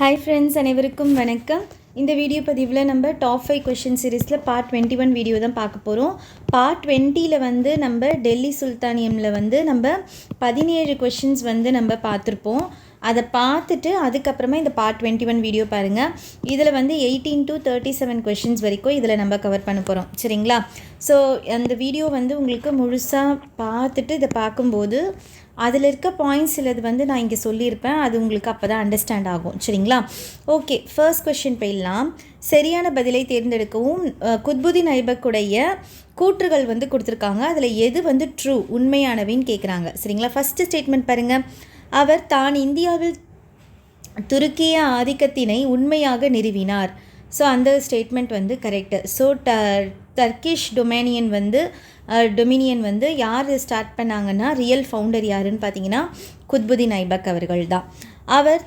Hi friends அனைவருக்கும் வணக்கம். இந்த வீடியோ பதிவில் நம்ம டாப் ஃபைவ் கொஷின் சீரீஸில் பார்ட் டுவெண்ட்டி ஒன் வீடியோ தான் பார்க்க போகிறோம் பார்ட் டுவெண்ட்டியில் வந்து நம்ம டெல்லி சுல்தானியமில் வந்து நம்ம பதினேழு கொஷின்ஸ் வந்து நம்ம பார்த்துருப்போம். அதை பார்த்துட்டு அதுக்கப்புறமா இந்த பார்ட் டுவெண்ட்டி ஒன் வீடியோ பாருங்கள் இதில் வந்து eighteen to thirty seven questions வரைக்கும் இதில் நம்ம கவர் பண்ண போகிறோம் சரிங்களா? ஸோ அந்த வீடியோ வந்து உங்களுக்கு முழுசாக பார்த்துட்டு இதை பார்க்கும்போது அதில் இருக்க பாயிண்ட்ஸ் சிலது வந்து நான் இங்கே சொல்லியிருப்பேன். அது உங்களுக்கு அப்போ தான் அண்டர்ஸ்டாண்ட் ஆகும். சரிங்களா? ஓகே ஃபர்ஸ்ட் கொஷின் போயிடலாம். சரியான பதிலை தேர்ந்தெடுக்கவும் குத்புதீன் ஐபக்குடைய கூற்றுகள் வந்து கொடுத்துருக்காங்க. அதில் எது வந்து ட்ரூ உண்மையானவின்னு கேட்குறாங்க சரிங்களா? ஃபஸ்ட்டு ஸ்டேட்மெண்ட் பாருங்கள் அவர் தான் இந்தியாவில் துருக்கிய ஆதிக்கத்தினை உண்மையாக நிறுவினார். ஸோ அந்த ஸ்டேட்மெண்ட் வந்து correct so the Turkish dominion வந்து டொமினியன் வந்து யார் ஸ்டார்ட் பண்ணாங்கன்னா ரியல் ஃபவுண்டர் யாருன்னு பார்த்தீங்கன்னா குத்புதீன் ஐபக் அவர்கள் தான். அவர்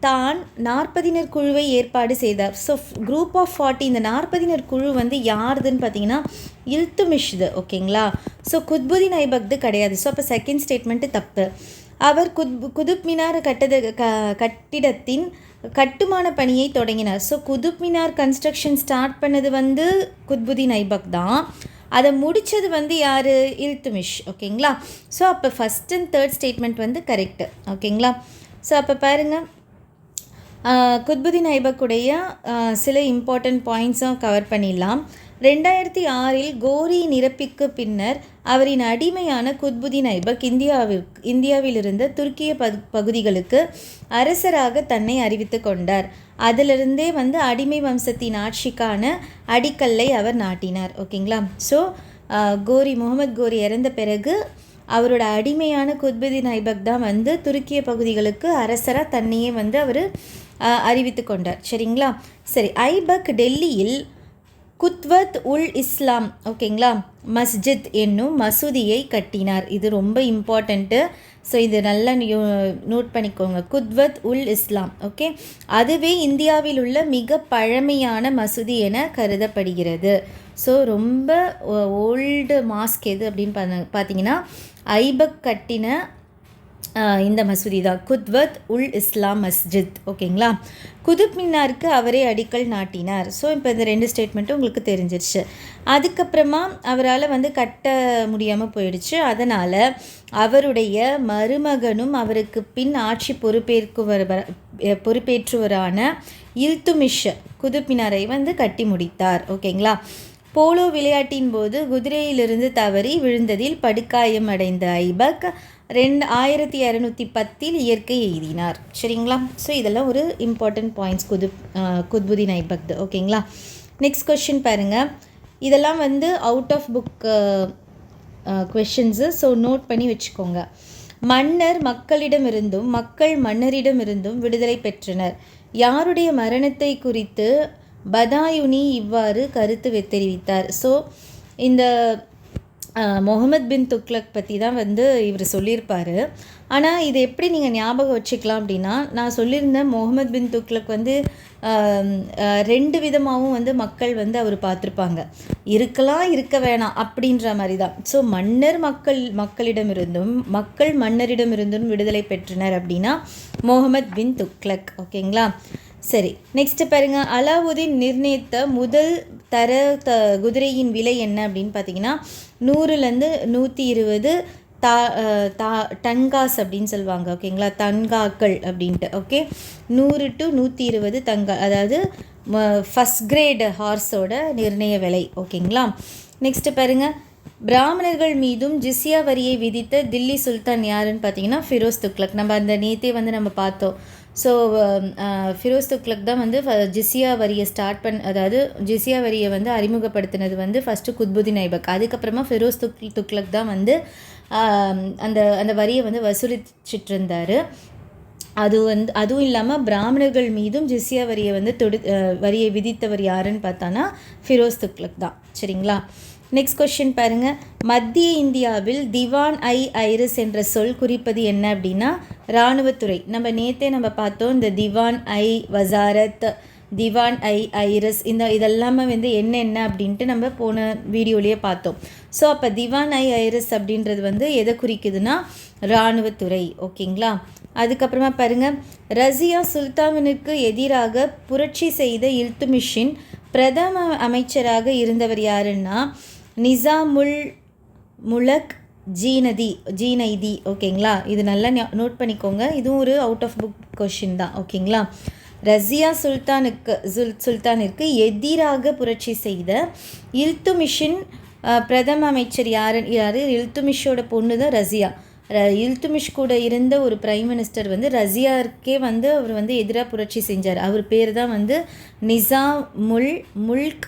தான் நாற்பதினர் குழுவை ஏற்பாடு செய்தார். ஸோ குரூப் ஆஃப் ஃபார்ட்டி இந்த நாற்பதினர் குழு வந்து யாருதுன்னு பார்த்தீங்கன்னா இல்துமிஷ்து ஓகேங்களா? ஸோ குத்புதீன் ஐபக்து கிடையாது. ஸோ அப்போ செகண்ட் ஸ்டேட்மெண்ட்டு தப்பு. அவர் குத் குதுப் மினார் கட்டத க கட்டிடத்தின் கட்டுமான பணியை தொடங்கினார். So Qutub Minar construction start பண்ணது வந்து குத்புதீன் ஐபக் தான். அதை முடித்தது வந்து யார்? இல்துமிஷ். ஓகேங்களா ஸோ அப்போ ஃபஸ்ட் அண்ட் தேர்ட் ஸ்டேட்மெண்ட் வந்து கரெக்டு ஓகேங்களா ஸோ அப்போ பாருங்கள் குத்புதீன் ஐபக்குடைய சில இம்பார்ட்டண்ட் பாயிண்ட்ஸும் கவர் பண்ணிடலாம். ரெண்டாயிரத்தி ஆறில் கோரி நிரப்பிக்கு பின்னர் அவரின் அடிமையான குத்புதீன் ஐபக் இந்தியாவிற்கு இந்தியாவிலிருந்து துருக்கிய பகு பகுதிகளுக்கு அரசராக தன்னை அறிவித்து கொண்டார். அதிலிருந்தே வந்து அடிமை வம்சத்தின் ஆட்சிக்கான அடிக்கல்லை அவர் நாட்டினார். ஓகேங்களா? ஸோ கோரி முகமது கோரி இறந்த பிறகு அவரோட அடிமையான குத்புதீன் ஐபக் தான் வந்து துருக்கிய பகுதிகளுக்கு அரசராக தன்னையே வந்து அவர் அறிவித்து கொண்டார். சரிங்களா? சரி ஐபக் டெல்லியில் குத்வத் உல் இஸ்லாம். ஓகேங்களா? மஸ்ஜித் என்னும் மசூதியை கட்டினார். இது ரொம்ப இம்பார்ட்டண்ட்டு ஸோ இது நல்லா நோட் பண்ணிக்கோங்க. குத்வத் உல் இஸ்லாம். ஓகே? அதுவே இந்தியாவில் உள்ள மிக பழமையான மசூதி என கருதப்படுகிறது. ஸோ ரொம்ப ஓல்டு மாஸ்க் எது அப்படின்னு பார்த்தீங்கன்னா ஐபக் கட்டின இந்த மசூதி தான். குத்வத் உல் இஸ்லாம் மஸ்ஜித். ஓகேங்களா? குதுப் மினாருக்கு அவரே அடிக்கல் நாட்டினார். ஸோ இப்போ இந்த ரெண்டு ஸ்டேட்மெண்ட்டும் உங்களுக்கு தெரிஞ்சிருச்சு. அதுக்கப்புறமா அவரால் வந்து கட்ட முடியாமல் போயிடுச்சு. அதனால் அவருடைய மருமகனும் அவருக்கு பின் ஆட்சி பொறுப்பேற்குவர் பொறுப்பேற்றுவரான இல்துமிஷ் குதுப் மினாரை வந்து கட்டி முடித்தார். ஓகேங்களா? போலோ விளையாட்டின் போது குதிரையிலிருந்து தவறி விழுந்ததில் படுகாயம் அடைந்த ஐபக் ரெண்டு ஆயிரத்தி இரநூத்தி பத்தில் இயற்கை எய்தினார் சரிங்களா? ஸோ இதெல்லாம் ஒரு இம்பார்ட்டன்ட் பாயிண்ட்ஸ் குதுப் குத்புதீன் ஐபக்து. ஓகேங்களா? நெக்ஸ்ட் கொஷின் பாருங்கள் இதெல்லாம் வந்து out of book questions so note பண்ணி வச்சுக்கோங்க. மன்னர் மக்களிடமிருந்தும் மக்கள் மன்னரிடமிருந்தும் விடுதலை பெற்றனர். யாருடைய மரணத்தை குறித்து பதாயுனி இவ்வாறு கருத்து தெரிவித்தார்? ஸோ இந்த முகமது பின் துக்ளக் பற்றி தான் வந்து இவர் சொல்லியிருப்பார். ஆனால் இது எப்படி நீங்கள் ஞாபகம் வச்சுக்கலாம் அப்படின்னா நான் சொல்லியிருந்தேன் முகமது பின் துக்ளக் வந்து ரெண்டு விதமாகவும் வந்து மக்கள் வந்து அவர் பார்த்துருப்பாங்க. இருக்கலாம் இருக்க வேணாம் அப்படின்ற மாதிரி தான் ஸோ மன்னர் மக்கள் மக்களிடமிருந்தும் மக்கள் மன்னரிடமிருந்தும் விடுதலை பெற்றனர் அப்படின்னா முகமது பின் துக்ளக். ஓகேங்களா? சரி நெக்ஸ்ட்டு பாருங்க. அலாவுதீன் நிர்ணயித்த முதல் தர த குதிரையின் விலை என்ன அப்படின்னு பார்த்தீங்கன்னா நூறுலேருந்து நூற்றி இருபது தா தா டன்காஸ் அப்படின்னு சொல்லுவாங்க ஓகேங்களா தன்காக்கள் அப்படின்ட்டு ஓகே நூறு டு நூற்றி இருபது தங்கா அதாவது ஃபஸ்ட் கிரேட் ஹார்ஸோட நிர்ணய விலை ஓகேங்களா நெக்ஸ்ட் பாருங்க. பிராமணர்கள் மீதும் ஜிஸ்யா வரியை விதித்த தில்லி சுல்தான் யாருன்னு பார்த்தீங்கன்னா ஃபிரோஸ் துக்லக் நம்ம அந்த நேத்தே வந்து நம்ம பார்த்தோம். ஸோ ஃபிரோஸ் துக்ளக் தான் வந்து ஃப- வரியை ஸ்டார்ட் பண் அதாவது ஜிசியா வரியை வந்து அறிமுகப்படுத்தினது வந்து ஃபஸ்ட்டு குத்புதீன் ஐபக் அதுக்கப்புறமா ஃபிரோஸ் துக் துக்ளக் தான் வந்து um, அந்த அந்த வரியை வந்து வசூலிச்சிட்டு இருந்தார் அது வந்து அதுவும் இல்லாமல் பிராமணர்கள் மீதும் ஜிசியா வரியை வந்து தொடு வரியை விதித்தவர் யாருன்னு பார்த்தானா ஃபிரோஸ் துக்ளக் தான். சரிங்களா? நெக்ஸ்ட் கொஸ்டின் பாருங்க. மத்திய இந்தியாவில் திவான் ஐ ஐரிஸ் என்ற சொல் குறிப்பது என்ன அப்படின்னா இராணுவத்துறை. நம்ம நேற்றே நம்ம பார்த்தோம் இந்த திவான் ஐ வசாரத் திவான் ஐ ஐரிஸ் இந்த இதெல்லாமே வந்து என்னென்ன அப்படின்ட்டு நம்ம போன வீடியோலேயே பார்த்தோம். ஸோ அப்போ திவான் ஐ ஐரிஸ் அப்படின்றது வந்து எதை குறிக்குதுன்னா இராணுவத்துறை. ஓகேங்களா? அதுக்கப்புறமா பாருங்கள் ரஷ்யா சுல்தானுக்கு எதிராக புரட்சி செய்த இல்துமிஷின் பிரதம அமைச்சராக இருந்தவர் யாருன்னா நிசாமுல் முலக் ஜீனதி ஜீனைதி ஓகேங்களா? இது நல்லா நோட் பண்ணிக்கோங்க. இதுவும் ஒரு அவுட் ஆஃப் புக் கொஷின் தான் ஓகேங்களா? ரசியா சுல்தானுக்கு சுல் சுல்தானிற்கு எதிராக புரட்சி செய்த இல்துமிஷின் பிரதம அமைச்சர் யார் யார்? இல்துமிஷோட பொண்ணு தான் ரசியா இல்துமிஷ் கூட இருந்த ஒரு பிரைம் மினிஸ்டர் வந்து ரசியாருக்கே வந்து அவர் வந்து எதிராக புரட்சி செஞ்சார். அவர் பேர் தான் வந்து நிசாமுல் முல் முல்க்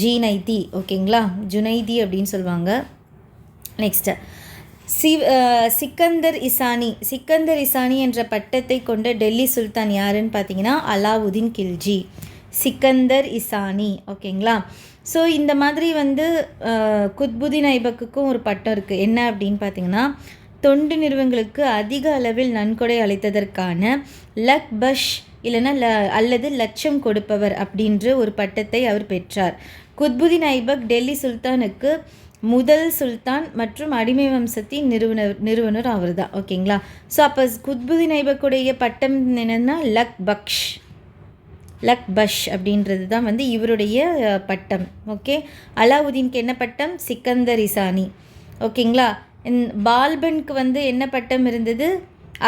ஜீனைதி ஓகேங்களா? ஜுனைதி அப்படின்னு சொல்லுவாங்க. நெக்ஸ்ட்டு சிவ் சிக்கந்தர் இசானி. சிக்கந்தர் இசானி என்ற பட்டத்தை கொண்ட டெல்லி சுல்தான் யாருன்னு பார்த்தீங்கன்னா அலாவுதீன் கில்ஜி. சிக்கந்தர் இசானி ஓகேங்களா? ஸோ இந்த மாதிரி வந்து குத்புதீன் ஐபக்குக்கும் ஒரு பட்டம் இருக்குது என்ன அப்படின்னு பார்த்தீங்கன்னா தொண்டு நிறுவனங்களுக்கு அதிக அளவில் நன்கொடை அளித்ததற்கான லக் பஷ் இல்லைன்னா ல அல்லது லட்சம் கொடுப்பவர் அப்படின்ற ஒரு பட்டத்தை அவர் பெற்றார். குத்புதீன் ஐபக் டெல்லி சுல்தானுக்கு முதல் சுல்தான் மற்றும் அடிமை வம்சத்தின் நிறுவனர் நிறுவனர் அவர் தான் ஓகேங்களா? ஸோ அப்போ குத்புதீன் ஐபக்குடைய பட்டம் என்னென்னா லக் பக்ஷ். லக் பஷ் அப்படின்றது தான் வந்து இவருடைய பட்டம். ஓகே? அலாவுதீனுக்கு என்ன பட்டம்? சிக்கந்தர் இசானி. ஓகேங்களா? பால்பனுக்கு வந்து என்ன பட்டம் இருந்தது?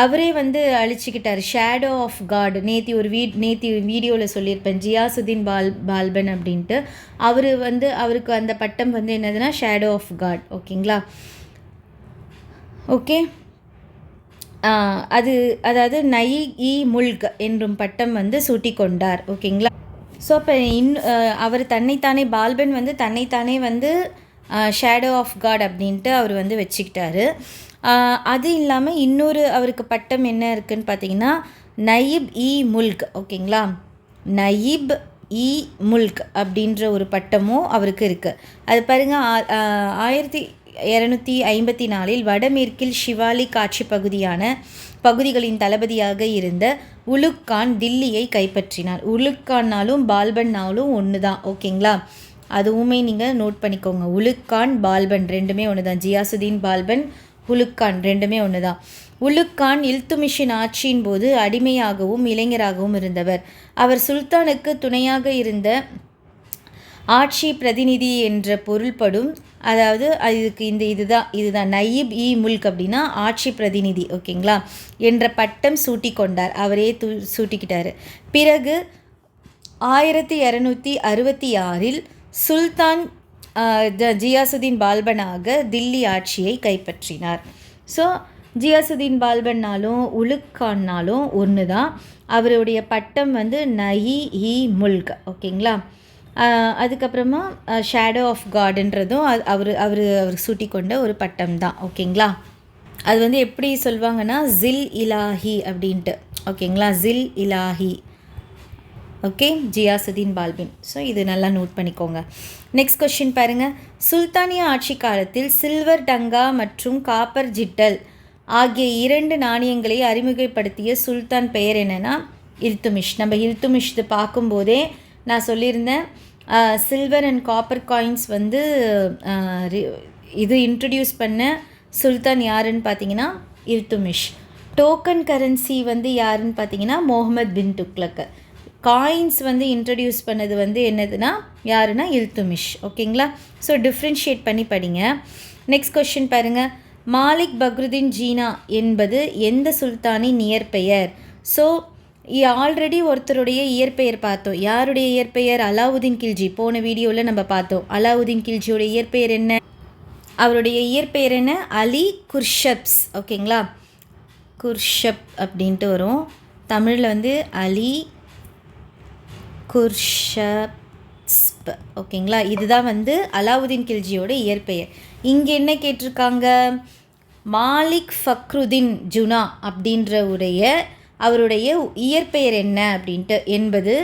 அவரே வந்து அழிச்சிக்கிட்டார். ஷேடோ ஆஃப் காட் நேத்தி ஒரு வீ நேத்தி வீடியோவில் சொல்லியிருப்பேன். ஜியாசுதீன் பால் பால்பன் அப்படின்ட்டு. அவர் வந்து அவருக்கு அந்த பட்டம் வந்து என்னதுன்னா ஷேடோ ஆஃப் காட் ஓகேங்களா ஓகே அது அதாவது நை இ முல்க் என்றும் பட்டம் வந்து சூட்டி கொண்டார் ஓகேங்களா ஸோ அப்போ இன் அவர் தன்னைத்தானே பால்பன் வந்து தன்னைத்தானே வந்து ஷேடோ ஆஃப் காட் அப்படின்ட்டு அவர் வந்து வச்சுக்கிட்டாரு. அது இல்லாமல் இன்னொரு அவருக்கு பட்டம் என்ன இருக்குதுன்னு பார்த்தீங்கன்னா நயிப் இ முல்க் ஓகேங்களா? நயிப் இ முல்க் அப்படின்ற ஒரு பட்டமும் அவருக்கு இருக்குது அது பாருங்கள் ஆயிரத்தி இரநூத்தி ஐம்பத்தி நாலில் வடமேற்கில் ஷிவாலி காட்சி பகுதியான பகுதிகளின் தளபதியாக இருந்த உலுக்கான் தில்லியை கைப்பற்றினார். உலுக்கான்னாலும் பால்பன்னாலும் ஒன்று தான் ஓகேங்களா? அதுவுமே நீங்கள் நோட் பண்ணிக்கோங்க. உலுக்கான் பால்பன் ரெண்டுமே ஒன்று தான் ஜியாசுதீன் பால்பன் உலுக்கான் ரெண்டுமே ஒன்று தான் உலுக்கான் இல்துமிஷின் ஆட்சியின் போது அடிமையாகவும் இளைஞராகவும் இருந்தவர். அவர் சுல்தானுக்கு துணையாக இருந்த ஆட்சி பிரதிநிதி என்ற பொருள்படும் அதாவது இதுக்கு இந்த இதுதான் இதுதான். நயீப் இ முல்க் அப்படின்னா ஆட்சி பிரதிநிதி ஓகேங்களா? என்ற பட்டம் சூட்டி கொண்டார். அவரே தூ சூட்டிக்கிட்டார். பிறகு ஆயிரத்தி இரநூத்தி அறுபத்தி ஆறில் சுல்தான் ஜியாசுதீன் பால்பனாக தில்லி ஆட்சியை கைப்பற்றினார். ஸோ ஜியாசுதீன் பால்பன்னாலும் உலுக்கான்னாலும் ஒன்று தான் அவருடைய பட்டம் வந்து நஹி இ முல்க் ஓகேங்களா? அதுக்கப்புறமா ஷேடோ ஆஃப் காடுன்றதும் அவர் அவர் அவர் சூட்டி கொண்ட ஒரு பட்டம் தான் ஓகேங்களா? அது வந்து எப்படி சொல்லுவாங்கன்னா ஜில் இலாஹி அப்படின்ட்டு ஓகேங்களா? ஜில் இலாஹி. ஓகே ஜியாசுதீன் பால்பின் ஸோ இது நல்லா நோட் பண்ணிக்கோங்க. நெக்ஸ்ட் கொஷின் பாருங்கள் சுல்தானிய ஆட்சி காலத்தில் சில்வர் டங்கா மற்றும் காப்பர் ஜிட்டல் ஆகிய இரண்டு நாணயங்களை அறிமுகப்படுத்திய சுல்தான் பெயர் என்னென்னா இல்துமிஷ். நம்ம இல்துமிஷ் இது பார்க்கும்போதே நான் சொல்லியிருந்தேன் சில்வர் அண்ட் காப்பர் காயின்ஸ் வந்து இது இன்ட்ரடியூஸ் பண்ண சுல்தான் யாருன்னு பார்த்தீங்கன்னா இல்துமிஷ். டோக்கன் கரன்சி வந்து யாருன்னு பார்த்தீங்கன்னா முகமது பின் துக்லக்கு காயின்ஸ் வந்து இன்ட்ரடியூஸ் பண்ணது வந்து என்னதுன்னா யாருன்னா இல்துமிஷ். ஓகேங்களா? ஸோ டிஃப்ரென்ஷியேட் பண்ணி படிங்க. நெக்ஸ்ட் கொஷின் பாருங்கள் மாலிக் பக்ருதீன் ஜீனா என்பது எந்த சுல்தானின் இயற்பெயர்? ஸோ ஆல்ரெடி ஒருத்தருடைய இயற்பெயர் பார்த்தோம். யாருடைய இயற்பெயர்? அலாவுதீன் கில்ஜி. போன வீடியோவில் நம்ம பார்த்தோம். அலாவுதீன் கில்ஜியோட இயற்பெயர் என்ன? அவருடைய இயற்பெயர் என்ன? அலி குர்ஷப்ஸ். ஓகேங்களா? குர்ஷப் அப்படின்ட்டு வரும். தமிழில் வந்து அலி குர்ஷப்ஸ்ப் ஓகேங்களா? இதுதான் வந்து அலாவுதீன் கில்ஜியோட இயற்பெயர். இங்கே என்ன கேட்டிருக்காங்க? மாலிக் ஃபக்ருதீன் ஜுனா அப்படின்ற உடைய அவருடைய இயற்பெயர் என்ன அப்படின்ட்டு. என்பது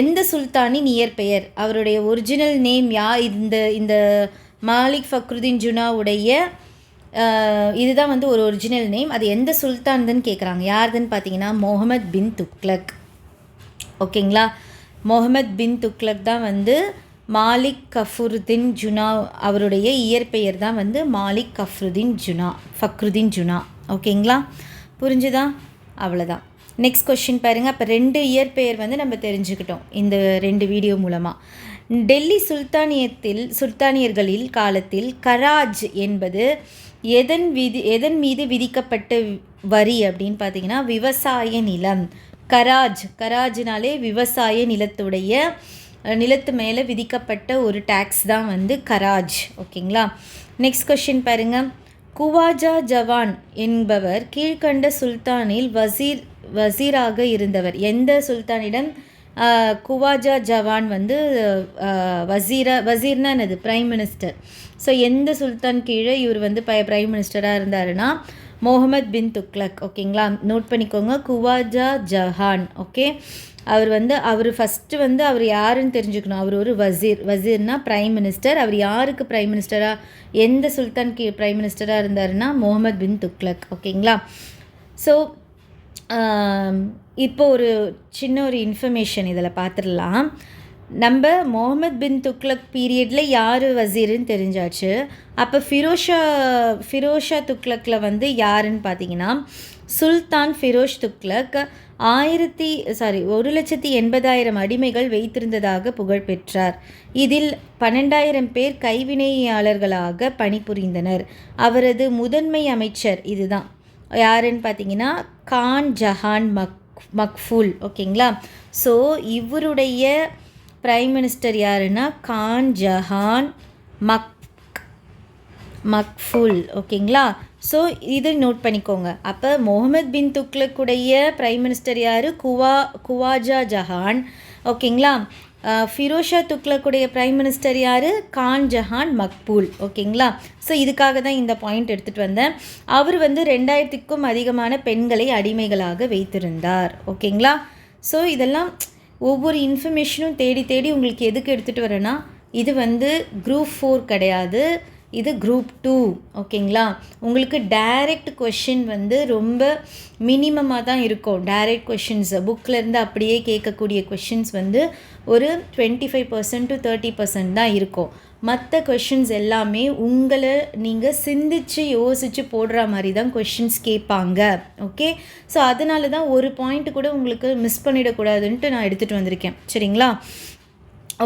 எந்த சுல்தானின் இயற்பெயர்? அவருடைய ஒரிஜினல் நேம் யா? இந்த இந்த மாலிக் ஃபக்ருதீன் ஜுனாவுடைய இதுதான் வந்து ஒரு ஒரிஜினல் நேம் அது எந்த சுல்தான்துன்னு கேட்குறாங்க யாருதுன்னு பார்த்தீங்கன்னா முகமது பின் துக்லக் ஓகேங்களா? முகமது பின் துக்லக் தான் வந்து மாலிக் கஃபுருதீன் ஜுனா அவருடைய இயற்பெயர் தான் வந்து மாலிக் கஃப்ருதீன் ஜுனா ஃபக்ருதீன் ஜுனா. ஓகேங்களா? புரிஞ்சுதா? அவ்வளோதான் நெக்ஸ்ட் கொஷின் பாருங்கள் அப்போ ரெண்டு இயற்பெயர் வந்து நம்ம தெரிஞ்சுக்கிட்டோம் இந்த ரெண்டு வீடியோ மூலமாக டெல்லி சுல்தானியத்தில் சுல்தானியர்களில் காலத்தில் கராஜ் என்பது எதன் விதி எதன் மீது விதிக்கப்பட்ட வரி அப்படின்னு பார்த்தீங்கன்னா விவசாய நிலம். கராஜ் கராஜ்னாலே விவசாய நிலத்துடைய நிலத்து மேலே விதிக்கப்பட்ட ஒரு டேக்ஸ் தான் வந்து கராஜ் ஓகேங்களா? நெக்ஸ்ட் கொஷின் பாருங்கள் குவாஜா ஜவான் என்பவர் கீழ்கண்ட சுல்தானில் வசீர் வசீராக இருந்தவர். எந்த சுல்தானிடம்? குவாஜா ஜவான் வந்து வசீரா வசீர்னா என்னது? பிரைம் மினிஸ்டர் ஸோ எந்த சுல்தான் கீழே இவர் வந்து ப பிரைம் மினிஸ்டராக இருந்தாருன்னா முகமது பின் துக்லக் ஓகேங்களா நோட் பண்ணிக்கோங்க. குவாஜா ஜஹான் ஓகே அவர் வந்து அவர் ஃபஸ்ட்டு வந்து அவர் யாருன்னு தெரிஞ்சுக்கணும். அவர் ஒரு வசீர். வசீர்னா ப்ரைம் மினிஸ்டர் அவர் யாருக்கு ப்ரைம் மினிஸ்டராக எந்த சுல்தான் கீ ப்ரைம் மினிஸ்டராக இருந்தாருன்னா முகமது பின் துக்லக் ஓகேங்களா ஸோ இப்போ ஒரு சின்ன ஒரு இன்ஃபர்மேஷன் இதில் பார்த்துடலாம். நம்ம முகமது பின் துக்லக் பீரியடில் யார் வசீருன்னு தெரிஞ்சாச்சு. அப்போ ஃபிரோஷா ஃபிரோஷா துக்லக்கில் வந்து யாருன்னு பார்த்தீங்கன்னா சுல்தான் ஃபிரோஷ் துக்லக் ஆயிரத்தி சாரி ஒரு லட்சத்தி எண்பதாயிரம் அடிமைகள் வைத்திருந்ததாக புகழ் பெற்றார். இதில் பன்னெண்டாயிரம் பேர் கைவினையாளர்களாக பணிபுரிந்தனர். அவரது முதன்மை அமைச்சர் இதுதான். யாருன்னு பார்த்தீங்கன்னா கான் ஜஹான் மக் மக்ஃபூல் ஓகேங்களா? ஸோ இவருடைய பிரைம் மினிஸ்டர் யாருன்னா கான் ஜஹான் மக் மக்ஃபுல் ஓகேங்களா? ஸோ இது நோட் பண்ணிக்கோங்க. அப்போ முகமது பின் துக்லக்குடைய பிரைம் மினிஸ்டர் யார்? குவா குவாஜா ஜஹான் ஓகேங்களா? ஃபிரோஷா துக்லக்குடைய பிரைம் மினிஸ்டர் யார்? கான் ஜஹான் மக்பூல் ஓகேங்களா? ஸோ இதுக்காக தான் இந்த பாயிண்ட் எடுத்துகிட்டு வந்தேன். அவர் வந்து ரெண்டாயிரத்துக்கும் அதிகமான பெண்களை அடிமைகளாக வைத்திருந்தார் ஓகேங்களா? ஸோ இதெல்லாம் ஒவ்வொரு இன்ஃபர்மேஷனும் தேடி தேடி உங்களுக்கு எதுக்கு எடுத்துகிட்டு வரேன்னா இது வந்து குரூப் ஃபோர் கிடையாது. இது குரூப் டூ ஓகேங்களா? உங்களுக்கு டைரக்ட் கொஷின் வந்து ரொம்ப மினிமமாக தான் இருக்கும். டைரக்ட் கொஷின்ஸ் புக்கிலேருந்து அப்படியே கேட்கக்கூடிய கொஷின்ஸ் வந்து ஒரு twenty five percent to thirty percent தான் இருக்கும். மற்ற கொஷின்ஸ் எல்லாமே உங்களை நீங்கள் சிந்திச்சு யோசித்து போடுற மாதிரி தான் கொஷின்ஸ் கேட்பாங்க. ஓகே ஸோ அதனால தான் ஒரு பாயிண்ட் கூட உங்களுக்கு மிஸ் பண்ணிடக்கூடாதுன்ட்டு நான் எடுத்துகிட்டு வந்திருக்கேன். சரிங்களா?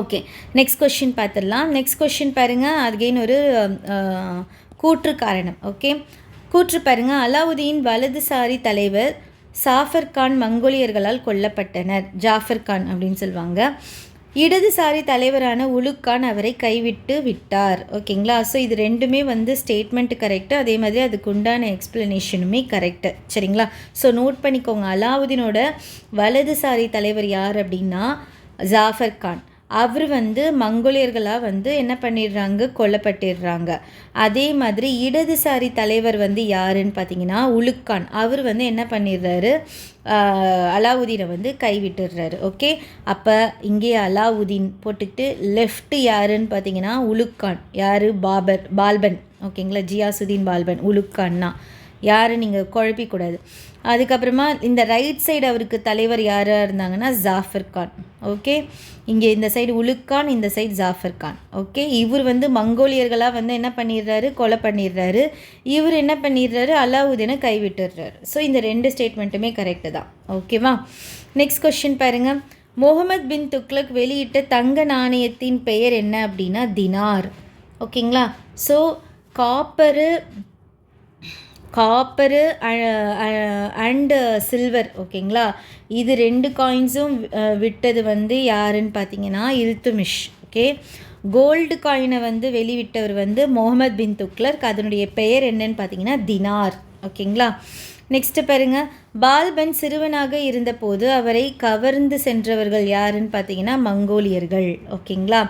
ஓகே நெக்ஸ்ட் கொஷின் பார்த்துடலாம் நெக்ஸ்ட் கொஷின் பாருங்கள் அதுகெயின் ஒரு கூற்று காரணம். ஓகே கூற்று பாருங்கள் அலாவுதீன் வலதுசாரி தலைவர் சாஃபர் கான் மங்கோலியர்களால் கொல்லப்பட்டனர். ஜாஃபர் கான் அப்படின்னு சொல்லுவாங்க. இடதுசாரி தலைவரான உலுக்கான் அவரை கைவிட்டு விட்டார். ஓகேங்களா ஸோ இது ரெண்டுமே வந்து ஸ்டேட்மெண்ட் கரெக்டு அதே மாதிரி அதுக்கு உண்டான எக்ஸ்ப்ளனேஷனுமே கரெக்டு சரிங்களா? ஸோ நோட் பண்ணிக்கோங்க. அலாவுதீனோட வலதுசாரி தலைவர் யார் அப்படின்னா ஜாஃபர் கான். அவர் வந்து மங்கோலியர்களாக வந்து என்ன பண்ணிடுறாங்க? கொல்லப்பட்டிடுறாங்க. அதே மாதிரி இடதுசாரி தலைவர் வந்து யாருன்னு பார்த்தீங்கன்னா உலுக்கான். அவர் வந்து என்ன பண்ணிடுறாரு? அலாவுதீனை வந்து கைவிட்டுடுறாரு. ஓகே? அப்போ இங்கே அலாவுதீன் போட்டுக்கிட்டு லெஃப்ட்டு யாருன்னு பார்த்தீங்கன்னா உலுக்கான். யார்? பாபர் பால்பன். ஓகேங்களா? ஜியாசுதீன் பால்பன் உலுக்கான்னா. யாரும் நீங்கள் குழப்பிக்கூடாது. அதுக்கப்புறமா இந்த ரைட் சைடு அவருக்கு தலைவர் யாராக இருந்தாங்கன்னா ஜாஃபர் கான். ஓகே? இங்கே இந்த சைடு உலுக்கான் இந்த சைடு ஜாஃபர் கான். ஓகே? இவர் வந்து மங்கோலியர்களாக வந்து என்ன பண்ணிடுறாரு? கொலை பண்ணிடுறாரு. இவர் என்ன பண்ணிடுறாரு? அலாவுதீனை கைவிட்டுடுறாரு. ஸோ இந்த ரெண்டு ஸ்டேட்மெண்ட்டுமே கரெக்டு தான். ஓகேவா நெக்ஸ்ட் கொஷின் பாருங்கள் முகமது பின் துக்லக் வெளியிட்ட தங்க நாணயத்தின் பெயர் என்ன அப்படின்னா தினார். ஓகேங்களா so copper copper and silver ஓகேங்களா? இது ரெண்டு காயின்ஸும் விட்டது வந்து யாருன்னு பார்த்தீங்கன்னா இல்துமிஷ் ஓகே? கோல்டு காயினை வந்து வெளிவிட்டவர் வந்து முகமது பின் துக்லர்க் அதனுடைய பெயர் என்னன்னு பார்த்தீங்கன்னா தினார் ஓகேங்களா? நெக்ஸ்ட்டு பாருங்க. பால்பன் சிறுவனாக இருந்தபோது அவரை கவர்ந்து சென்றவர்கள் யாருன்னு பார்த்தீங்கன்னா மங்கோலியர்கள் ஓகேங்களா?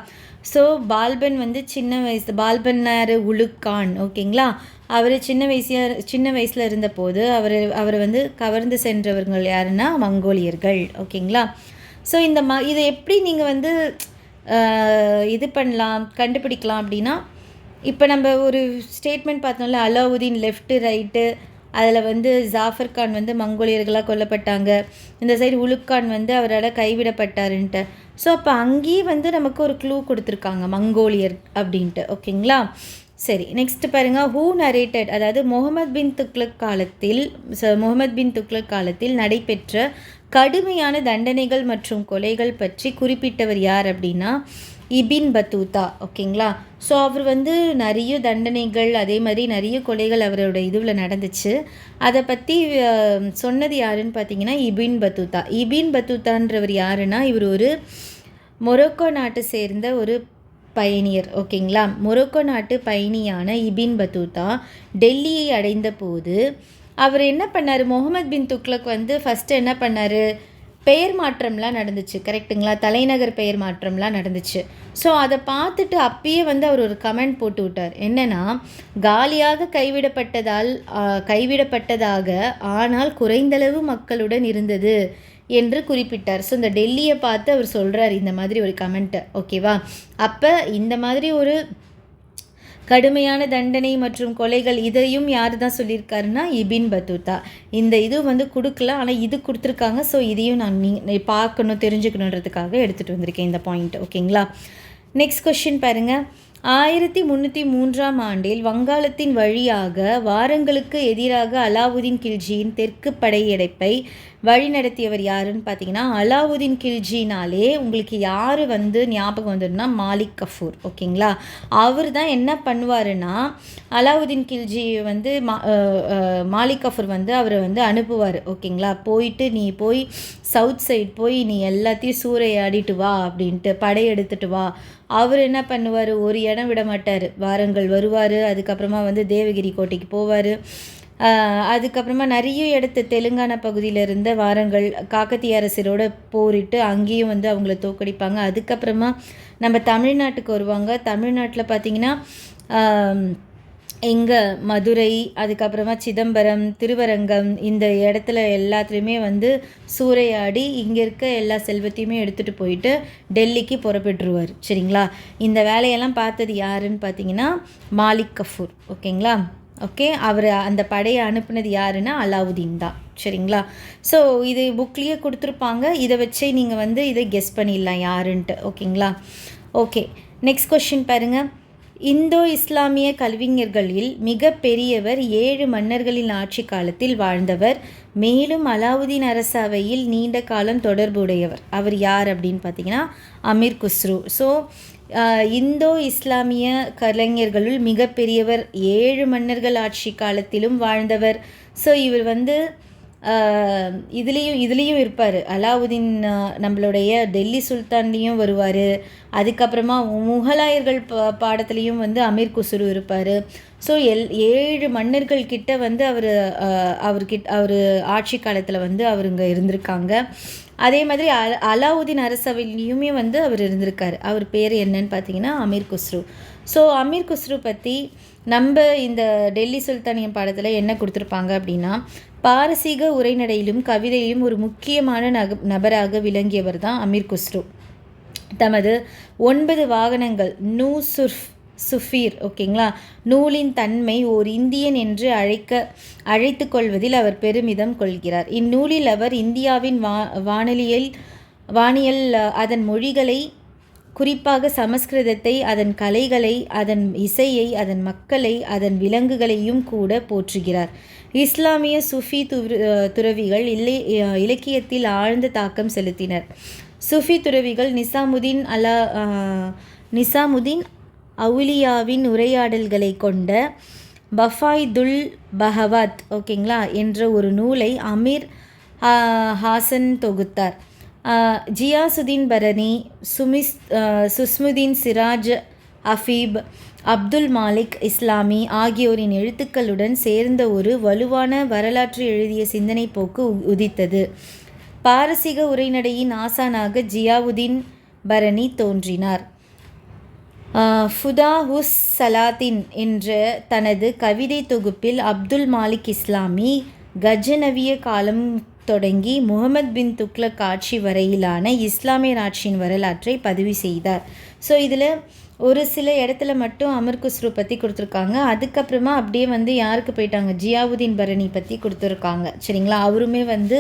ஸோ பால்பன் வந்து சின்ன வயசு பால்பன்னார் உலுக்கான் ஓகேங்களா அவர் சின்ன வயசியா சின்ன வயசில் இருந்தபோது அவர் அவரை வந்து கவர்ந்து சென்றவர்கள் யாருன்னா மங்கோலியர்கள் ஓகேங்களா ஸோ இந்த ம இதை எப்படி நீங்கள் வந்து இது பண்ணலாம் கண்டுபிடிக்கலாம் அப்படின்னா இப்போ நம்ம ஒரு ஸ்டேட்மெண்ட் பார்த்தோம்ல அலாவுதீன் லெஃப்ட்டு ரைட்டு அதில் வந்து ஜாஃபர் கான் வந்து மங்கோலியர்களாக கொல்லப்பட்டாங்க. இந்த சைடு உலுக்கான் வந்து அவரால் கைவிடப்பட்டாருன்ட்டு. ஸோ அப்போ அங்கேயே வந்து நமக்கு ஒரு க்ளூ கொடுத்துருக்காங்க மங்கோலியர் அப்படின்ட்டு. ஓகேங்களா? சரி நெக்ஸ்ட் பாருங்க. ஹூ நரேட்டட் அதாவது முகமது பின் துக்ளக் காலத்தில் முகமது பின் துக்ளக் காலத்தில் நடைபெற்ற கடுமையான தண்டனைகள் மற்றும் கொலைகள் பற்றி குறிப்பிட்டவர் யார் அப்படின்னா இபின் பத்தூதா ஓகேங்களா? ஸோ அவர் வந்து நிறைய தண்டனைகள் அதே மாதிரி நிறைய கொலைகள் அவரோட இதுவில் நடந்துச்சு. அதை பற்றி சொன்னது யாருன்னு பார்த்தீங்கன்னா இபின் பத்தூதா இபின் பத்தூத்தான்றவர் யாருன்னா இவர் ஒரு மொரோக்கோ நாட்டை சேர்ந்த ஒரு பயணியர் ஓகேங்களா? மொரோக்கோ நாட்டு பயணியான இபின் பத்தூதா டெல்லியை அடைந்த போது அவர் என்ன பண்ணார்? முகமது பின் துக்ளக் வந்து ஃபஸ்ட்டு என்ன பண்ணார்? பெயர் மாற்றம்லாம் நடந்துச்சு கரெக்டுங்களா தலைநகர் பெயர் மாற்றம்லாம் நடந்துச்சு. ஸோ அதை பார்த்துட்டு அப்பயே வந்து அவர் ஒரு கமெண்ட் போட்டு விட்டார். என்னென்னா காலியாக கைவிடப்பட்டதால் கைவிடப்பட்டதாக ஆனால் குறைந்தளவு மக்களுடன் இருந்தது என்று குறிப்பிட்டார். ஸோ இந்த டெல்லியை பார்த்து அவர் சொல்கிறார் இந்த மாதிரி ஒரு கமெண்ட்டை ஓகேவா அப்போ இந்த மாதிரி ஒரு கடுமையான தண்டனை மற்றும் கொலைகள் இதையும் யார் தான் சொல்லியிருக்காருன்னா இபின் பத்துதா இந்த இது வந்து கொடுக்கல ஆனால் இது கொடுத்துருக்காங்க. ஸோ இதையும் நான் நீ பார்க்கணும் தெரிஞ்சுக்கணுன்றதுக்காக எடுத்துகிட்டு வந்திருக்கேன் இந்த பாயிண்ட் ஓகேங்களா நெக்ஸ்ட் கொஷின் பாருங்கள் ஆயிரத்தி முந்நூற்றி மூன்றாம் ஆண்டில் வங்காளத்தின் வழியாக வாரங்களுக்கு எதிராக அலாவுதீன் கில்ஜியின் தெற்கு படையெடுப்பை வழிநடத்தியவர் யாருன்னு பார்த்தீங்கன்னா அலாவுதீன் கில்ஜினாலே உங்களுக்கு யார் வந்து ஞாபகம் வந்ததுன்னா மாலிக் கஃபூர். ஓகேங்களா? அவர் தான் என்ன பண்ணுவாருன்னா அலாவுதீன் கில்ஜி வந்து மா மாலிக் கஃபூர் வந்து அவரை வந்து அனுப்புவார். ஓகேங்களா? போயிட்டு நீ போய் சவுத் சைட் போய் நீ எல்லாத்தையும் சூறையாடிட்டு வா அப்படின்ட்டு படையெடுத்துட்டு வா. அவர் என்ன பண்ணுவார்? ஒரு இடம் விட மாட்டார். வாரங்கள் வருவார். அதுக்கப்புறமா வந்து தேவகிரி கோட்டைக்கு போவார். அதுக்கப்புறமா நிறைய இடத்து தெலுங்கானா பகுதியில் இருந்த வாரங்கள் காக்கத்திய அரசரோட போரிட்டு அங்கேயும் வந்து அவங்கள தோக்கடிப்பாங்க அதுக்கப்புறமா நம்ம தமிழ்நாட்டுக்கு வருவாங்க. தமிழ்நாட்டில் பார்த்திங்கன்னா எங்கே? மதுரை அதுக்கப்புறமா சிதம்பரம் திருவரங்கம் இந்த இடத்துல எல்லாத்துலேயுமே வந்து சூறையாடி இங்கே இருக்க எல்லா செல்வத்தையுமே எடுத்துகிட்டு போயிட்டு டெல்லிக்கு புறப்பட்டுருவார். சரிங்களா? இந்த வேலையெல்லாம் பார்த்தது யாருன்னு பார்த்தீங்கன்னா மாலிக் கஃபூர். ஓகேங்களா? ஓகே? அவர் அந்த படையை அனுப்புனது யாருன்னா அலாவுதீன் தான். சரிங்களா? ஸோ இது புக்லேயே கொடுத்துருப்பாங்க. இதை வச்சே நீங்கள் வந்து இதை கெஸ் பண்ணிடலாம் யாருன்ட்டு. ஓகேங்களா? ஓகே. நெக்ஸ்ட் கொஷின் பாருங்கள் இந்தோ இஸ்லாமிய கல்விஞர்களில் மிக பெரியவர் ஏழு மன்னர்களின் ஆட்சி காலத்தில் வாழ்ந்தவர். மேலும் அலாவுதீன் அரசவையில் நீண்ட காலம் தொடர்புடையவர். அவர் யார் அப்படின்னு பார்த்தீங்கன்னா அமீர் குஸ்ரு. ஸோ இந்தோ இஸ்லாமிய கலைஞர்களுள் மிகப்பெரியவர் ஏழு மன்னர்கள் ஆட்சி காலத்திலும் வாழ்ந்தவர். ஸோ இவர் வந்து இதுலேயும் இதுலேயும் இருப்பார். அலாவுதீன் நம்மளுடைய டெல்லி சுல்தான்லேயும் வருவார். அதுக்கப்புறமா முகலாயர்கள் பா பாடத்துலேயும் வந்து அமீர் குசுரு இருப்பார். ஸோ எல் ஏழு மன்னர்கள் கிட்ட வந்து அவர் அவர்கிட்ட அவர் ஆட்சி காலத்தில் வந்து அவருங்க இருந்திருக்காங்க. அதே மாதிரி அ அலாவுதீன் அரசவையிலையுமே வந்து அவர் இருந்திருக்கார். அவர் பேர் என்னன்னு பார்த்தீங்கன்னா அமீர் குஸ்ரு ஸோ அமீர் குஸ்ரு பற்றி நம்ம இந்த டெல்லி சுல்தானியம் பாடத்தில் என்ன கொடுத்துருப்பாங்க அப்படின்னா பாரசீக உரைநடையிலும் கவிதையிலும் ஒரு முக்கியமான நக நபராக விளங்கியவர் தான் அமீர் குஸ்ரு. தமது ஒன்பது வாகனங்கள் நூ சுர்ஃப் சுஃபீர் ஓகேங்களா? நூலின் தன்மை ஓர் இந்தியன் என்று அழைக்க அழைத்து கொள்வதில் அவர் பெருமிதம் கொள்கிறார். இந்நூலில் அவர் இந்தியாவின் வா வானொலியில் வானியல் அதன் மொழிகளை குறிப்பாக சமஸ்கிருதத்தை அதன் கலைகளை அதன் இசையை அதன் மக்களை அதன் விலங்குகளையும் கூட போற்றுகிறார். இஸ்லாமிய சுஃபி துறவிகள் இல்லை இலக்கியத்தில் ஆழ்ந்த தாக்கம் செலுத்தினர். சுஃபி துறவிகள் நிசாமுதீன் அலா நிசாமுதீன் அவுலியாவின் உரையாடல்களை கொண்ட பஃபாய்துல் பஹவாத் ஓகேங்களா என்ற ஒரு நூலை அமீர் ஹாசன் தொகுத்தார். ஜியாசுதீன் பரணி சுமிஸ் சுஸ்முதீன் சிராஜ் அஃபீப் அப்துல் மாலிக் இஸ்லாமி ஆகியோரின் எழுத்துக்களுடன் சேர்ந்த ஒரு வலுவான வரலாற்று எழுதிய சிந்தனை போக்கு உதித்தது. பாரசீக உரைநடையின் ஆசானாக ஜியாவுதீன் பரணி தோன்றினார். ஃபுதா ஹுஸ் சலாத்தின் என்ற தனது கவிதை தொகுப்பில் அப்துல் மாலிக் இஸ்லாமி கஜநவிய காலம் தொடங்கி முகமது பின் துக்ளக் ஆட்சி வரையிலான இஸ்லாமிய ஆட்சியின் வரலாற்றை பதிவு செய்தார். ஸோ இதில் ஒரு சில இடத்துல மட்டும் அமர் குஸ்ரு பற்றி கொடுத்துருக்காங்க. அதுக்கப்புறமா அப்படியே வந்து யாருக்கு போயிட்டாங்க? ஜியாவுதீன் பரணி பற்றி கொடுத்துருக்காங்க. சரிங்களா? அவருமே வந்து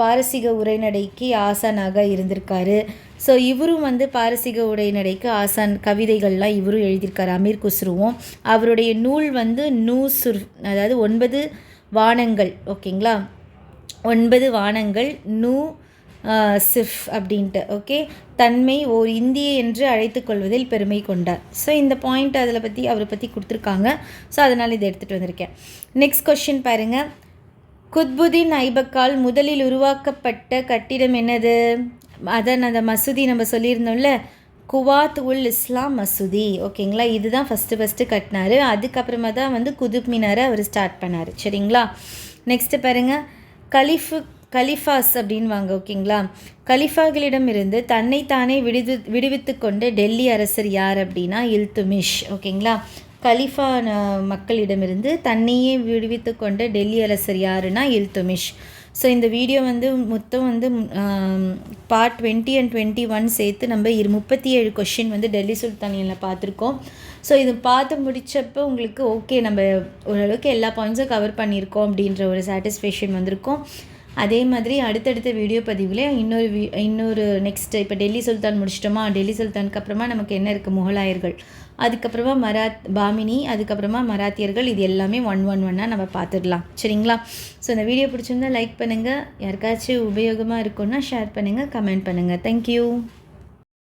பாரசீக உரைநடைக்கு ஆசானாக இருந்திருக்காரு. ஸோ இவரும் வந்து பாரசீக உரைநடைக்கு ஆசான் கவிதைகள்லாம் இவரும் எழுதியிருக்காரு அமீர் குஸ்ருவும். அவருடைய நூல் வந்து நூ சுர் அதாவது ஒன்பது வானங்கள் ஓகேங்களா? ஒன்பது வானங்கள் நூ சிஃப் அப்படின்ட்டு ஓகே? தன்மை ஓர் இந்திய என்று அழைத்து கொள்வதில் பெருமை கொண்டார். ஸோ இந்த பாயிண்ட் அதில் பற்றி அவரை பற்றி கொடுத்துருக்காங்க. ஸோ அதனால் இதை எடுத்துகிட்டு வந்திருக்கேன். நெக்ஸ்ட் கொஷின் பாருங்கள் குத்புதீன் ஐபக்கால் முதலில் உருவாக்கப்பட்ட கட்டிடம் என்னது? அதான் அந்த மசூதி நம்ம சொல்லியிருந்தோம்ல. குவாத் உல் இஸ்லாம் மசூதி. ஓகேங்களா? இதுதான் ஃபஸ்ட்டு ஃபஸ்ட்டு கட்டினார். அதுக்கப்புறமா தான் வந்து குதுப் மினாரை அவர் ஸ்டார்ட் பண்ணார். சரிங்களா? நெக்ஸ்ட்டு பாருங்கள் கலிஃபு கலிஃபாஸ் அப்படின்வாங்க ஓகேங்களா? கலிஃபாகளிடமிருந்து தன்னைத்தானே விடுது விடுவித்து கொண்ட டெல்லி அரசர் யார் அப்படின்னா இல்துமிஷ் ஓகேங்களா? கலிஃபா மக்களிடமிருந்து தன்னையே விடுவித்து கொண்ட டெல்லி அரசர் யாருன்னா இல்துமிஷ். ஸோ இந்த வீடியோ வந்து மொத்தம் வந்து part twenty and twenty one சேர்த்து நம்ம இரு முப்பத்தி ஏழு கொஷின் வந்து டெல்லி சுல்தானியில் பார்த்துருக்கோம். ஸோ இது பார்த்து முடித்தப்போ உங்களுக்கு ஓகே நம்ம ஓரளவுக்கு எல்லா பாயிண்ட்ஸும் கவர் பண்ணியிருக்கோம் அப்படின்ற ஒரு சாட்டிஸ்ஃபேக்ஷன் வந்திருக்கும். அதே மாதிரி அடுத்தடுத்த வீடியோ பதிவில் இன்னொரு வீ இன்னொரு நெக்ஸ்ட் இப்போ டெல்லி சுல்தான் முடிச்சிட்டோமா? டெல்லி சுல்தானுக்கு அப்புறமா நமக்கு என்ன இருக்குது முகலாயர்கள். அதுக்கப்புறமா மராத் பாமினி அதுக்கப்புறமா மராத்தியர்கள். இது எல்லாமே ஒன் ஒன் ஒன்னாக நம்ம பார்த்துடலாம். சரிங்களா? ஸோ இந்த வீடியோ பிடிச்சிருந்தா லைக் பண்ணுங்கள் யாருக்காச்சும் உபயோகமாக இருக்குன்னா ஷேர் பண்ணுங்கள் கமெண்ட் பண்ணுங்கள் தேங்க்யூ